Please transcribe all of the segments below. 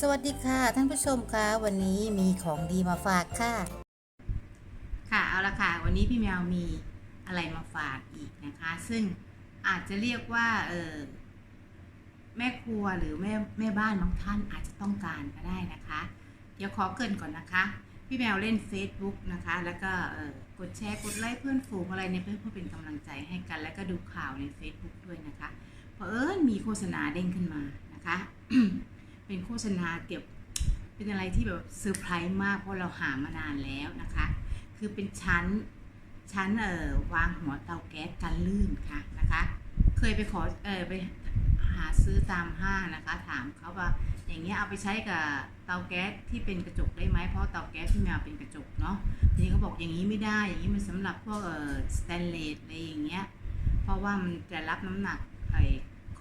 สวัสดีค่ะท่านผู้ชมคะวันนี้มีของดีมาฝากค่ะ ค่ะเอาละค่ะ วันนี้พี่แมวมีอะไรมาฝากอีกนะคะ ซึ่งอาจจะเรียกว่าเออแม่ครัวหรือแม่แม่บ้านบางท่านอาจจะต้องการก็ได้นะคะ เดี๋ยวขอเกินก่อนนะคะ พี่แมวเล่น Facebook นะคะ แล้วก็เออกดแชร์กดไลค์เพื่อนฝูงอะไรเนี่ยเพื่อเพื่อเป็นกำลังใจให้กัน แล้วก็ดูข่าวใน Facebook ด้วยนะคะเพอเอิญมีโฆษณาเด้งขึ้นมานะคะ เป็นโฆษณาเกี่ยวเป็นอะไรที่แบบเซอร์ไพรส์มากเพราะเราหามานานแล้วนะคะ คือเป็นชั้นชั้นเอ่อวางหัวเตาแก๊สกันลื่นค่ะนะคะ เคยไปขอเออไปหาซื้อตามห้างนะคะ ถามเขาว่าอย่างเงี้ยเอาไปใช้กับเตาแก๊สที่เป็นกระจกได้ไหมเพราะเตาแก๊สที่แมวเป็นกระจกเนาะทีนี้เขาบอกอย่างนี้ไม่ได้อย่างนี้มันสำหรับพวกเอ่อสแตนเลสอะไรอย่างเงี้ยเพราะว่ามันจะรับน้ำหนักไอ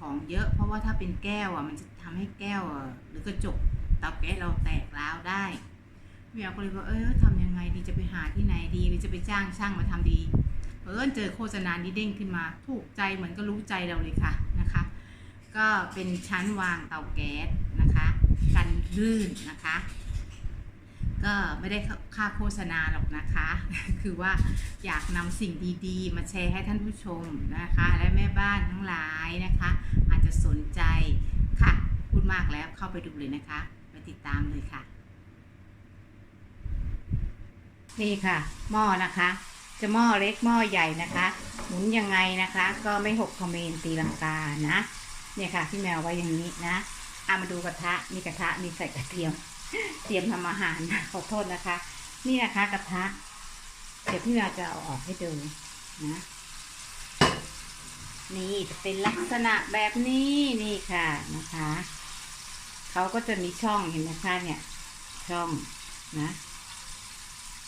ของเยอะ เพราะว่าถ้าเป็นแก้วอะมันจะทำให้แก้วอะหรือกระจกเตาแก๊สเราแตกร้าวได้พี่แมวก็เลยว่าเออทำยังไงดีจะไปหาที่ไหนดีหรือจะไปจ้างช่างมาทำดีเออเจอโฆษณานี้เด้งขึ้นมา ถูกใจเหมือนก็รู้ใจเราเลยค่ะนะคะ ก็เป็นชั้นวางเตาแก๊สนะคะ กันลื่นนะคะ ก็ไม่ได้ค่าโฆษณาหรอกนะคะ คือว่าอยากนำสิ่งดีๆ มาแชร์ให้ท่านผู้ชมนะคะ และแม่บ้านทั้งหลายนะคะ อาจจะสนใจค่ะ พูดมากแล้วเข้าไปดูเลยนะคะ ไปติดตามเลยค่ะ นี่ค่ะ หม้อนะคะ จะหม้อเล็กหม้อใหญ่นะคะ หมุนยังไงนะคะ ก็ไม่หกคอมเมนตีลังกานะ เนี่ยค่ะพี่แมวไว้อย่างนี้นะอามาดูกระทะมีกระทะมีใส่กระเทียม เตรียมทำอาหารขอโทษนะคะ นี่นะคะกระทะ เดี๋ยวพี่แมวจะเอาออกให้ดูนะ นี่จะเป็นลักษณะแบบนี้นี่ค่ะนะคะเขาก็จะมีช่องเห็นไหมคะเนี่ย ช่องนะ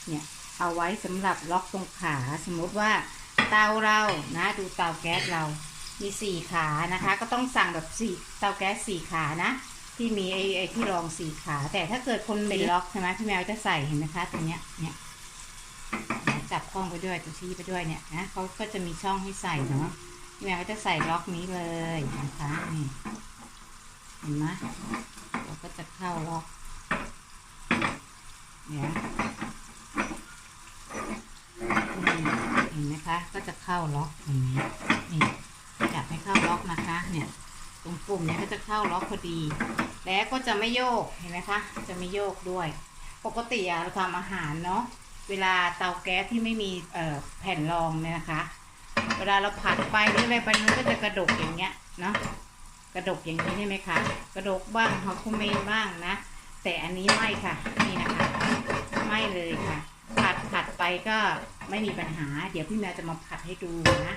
เนี่ยเอาไว้สำหรับล็อกตรงขาสมมติว่าเตาเรานะ ดูเตาแก๊สเรามีสี่ขานะคะ ก็ต้องสั่งแบบสี่เตาแก๊สสี่ขานะ ที่มีไอ้ไอ้ที่รองสี่ขา แต่ถ้าเกิดคนเป็นล็อกใช่ไหมพี่แมวจะใส่เห็นไหมคะตรงเนี้ยเนี่ยเดี๋ยวจับกล้องไปด้วยตัวชี้ไปด้วยเนี่ยนะเขาก็จะมีช่องให้ใส่เนาะพี่แมวก็จะใส่ล็อกนี้เลยนะคะนี่เห็นไหมเราก็จะเข้าล็อกเนี่ยอืมเห็นไหมคะ ก็จะเข้าล็อกอย่างนี้นี่จับให้เข้าล็อกนะคะ เนี่ยตรง ปุ่มเนี้ก็จะเข้าล็อกพอดี แล้วก็จะไม่โยกเห็นไหมคะ จะไม่โยกด้วย ปกติเราทำอาหารเนาะเวลาเตาแก๊สที่ไม่มีแผ่นรองเนี่ยนะคะ เวลาเราผัดไปหรืออะไรไปมันก็จะกระดกอย่างเงี้ยเนาะกระดกอย่างนี้ใช่ไหมคะ กระดกบ้างฮอคุเมนบ้างนะ แต่อันนี้ไม่ค่ะนี่นะคะ ไม่เลยค่ะ ผัดผัดไปก็ไม่มีปัญหา เดี๋ยวพี่แมวจะมาผัดให้ดูนะ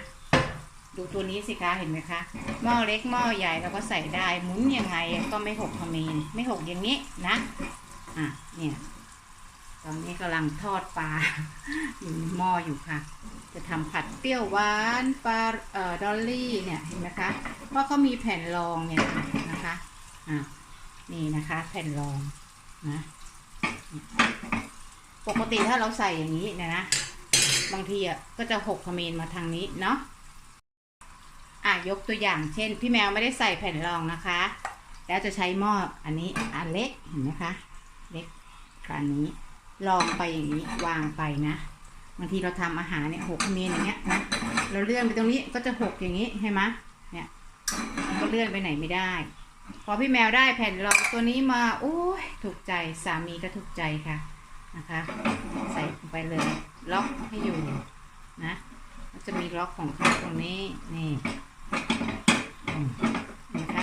ดูตัวนี้สิคะเห็นไหมคะหม้อเล็กหม้อใหญ่เราก็ใส่ได้หมุนยังไงก็ไม่หกคอมเมนไม่หกอย่างนี้นะอะเนี่ยตอนนี้กำลังทอดปลาอยู่ในหม้ออยู่ค่ะ จะทำผัดเปรี้ยวหวานปลาเอ่อดอลลี่เนี่ยเห็นไหมคะเพราะเขามีแผ่นรองเนี่ยนะคะอะนี่นะคะ แผ่นรองนะปกติถ้าเราใส่อย่างนี้เนยนะบางทีอะก็จะหกคอมเมนมาทางนี้เนาะ อะยกตัวอย่างเช่น พี่แมวไม่ได้ใส่แผ่นรองนะคะ แล้วจะใช้หม้ออันนี้อันเล็กเห็นไหมคะเล็กอันนี้ลองไปอย่างนี้วางไปนะบางทีเราทำอาหารเนี่ยหกเมนอย่างเงี้ยนะเราเลื่อนไปตรงนี้ก็จะหกอย่างนี้ใช่ไหมเนี่ยก็เลื่อนไปไหนไม่ได้ พอพี่แมวได้แผ่นรองตัวนี้มาโอ้ยถูกใจสามีก็ถูกใจค่ะนะคะ ใส่ลงไปเลยล็อกให้อยู่นะจะมีล็อกของเขาตรงนี้นี่ นะคะ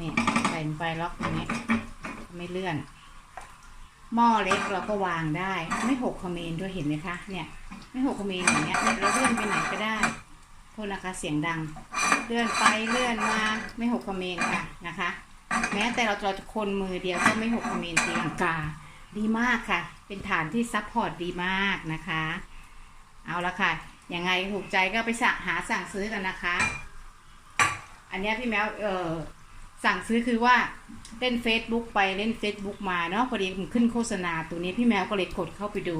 นี่ใส่ลงไปล็อกตรงนี้ไม่เลื่อน หม้อเล็กเราก็วางได้ ไม่หกคอมเมนด้วยเห็นไหมคะ เนี่ย ไม่หกคอมเมนอย่างเงี้ยเราเลื่อนไปไหนก็ได้โทษนะคะเสียงดัง เลื่อนไปเลื่อนมาไม่หกคอมเมนค่ะนะคะ แม้แต่เราเราจะคนมือเดียวก็ไม่หกคอมเมนตีลังกาดีมากค่ะ เป็นฐานที่ซัพพอร์ตดีมากนะคะ เอาละค่ะ ยังไงถูกใจก็ไปสั่งหาสั่งซื้อกันนะคะ อันนี้พี่แมวเออสั่งซื้อคือว่าเล่น Facebook ไปเล่น Facebook มาเนาะพอดีมันขึ้นโฆษณาตัวนี้พี่แมวก็เลยกดเข้าไปดู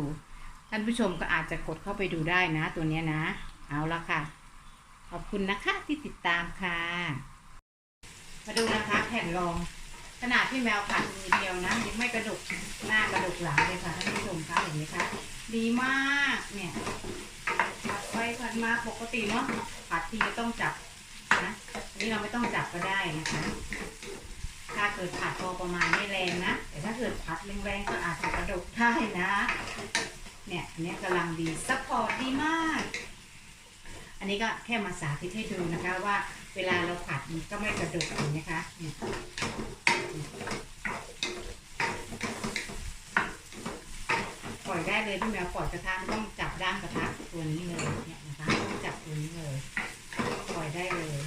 ท่านผู้ชมก็อาจจะกดเข้าไปดูได้นะ ตัวนี้นะ เอาละค่ะ ขอบคุณนะคะที่ติดตามค่ะ มาดูนะคะแผ่นรอง ขนาดพี่แมวผัดมือเดียวนะยังไม่กระดกหน้ากระดกหลังเลยค่ะท่านผู้ชมคะเห็นไหมคะดีมากเนี่ยผัดไปผัดมาปกติเนาะผัดทีจะต้องจับ นะอันนี้เราไม่ต้องจับก็ได้นะคะ ถ้าเกิดผัดพอประมาณไม่แรงนะ แต่ถ้าเกิดผัดแรงๆก็อาจจะกระดกได้นะ เนี่ยอันนี้กำลังดีซัพพอร์ตดีมาก อันนี้ก็แค่มาสาธิตให้ดูนะคะว่าเวลาเราผัดมันก็ไม่กระดกเห็นไหมคะเนี่ยปล่อยได้เลยพี่แมวปล่อยกระทะไม่ต้องจับด้านกระทะตัวนี้เลยเนี่ยนะคะไม่ต้องจับตัวนี้เลย อยได้เลย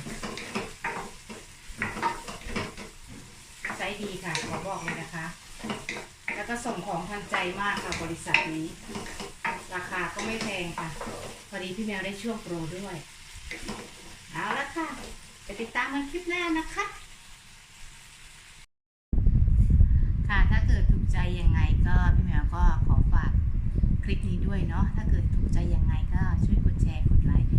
ไซส์ดีค่ะขอบอกเลยนะคะ แล้วก็ส่งของทันใจมากค่ะบริษัทนี้ ราคาก็ไม่แพงค่ะ พอดีพี่แมวได้ช่วงโปรด้วย เอาละค่ะ ไปติดตามกันคลิปหน้านะคะ ค่ะถ้าเกิดถูกใจยังไงก็พี่แมวก็ขอฝากคลิปนี้ด้วยเนาะถ้าเกิดถูกใจยังไงก็ช่วยกดแชร์กดไลค์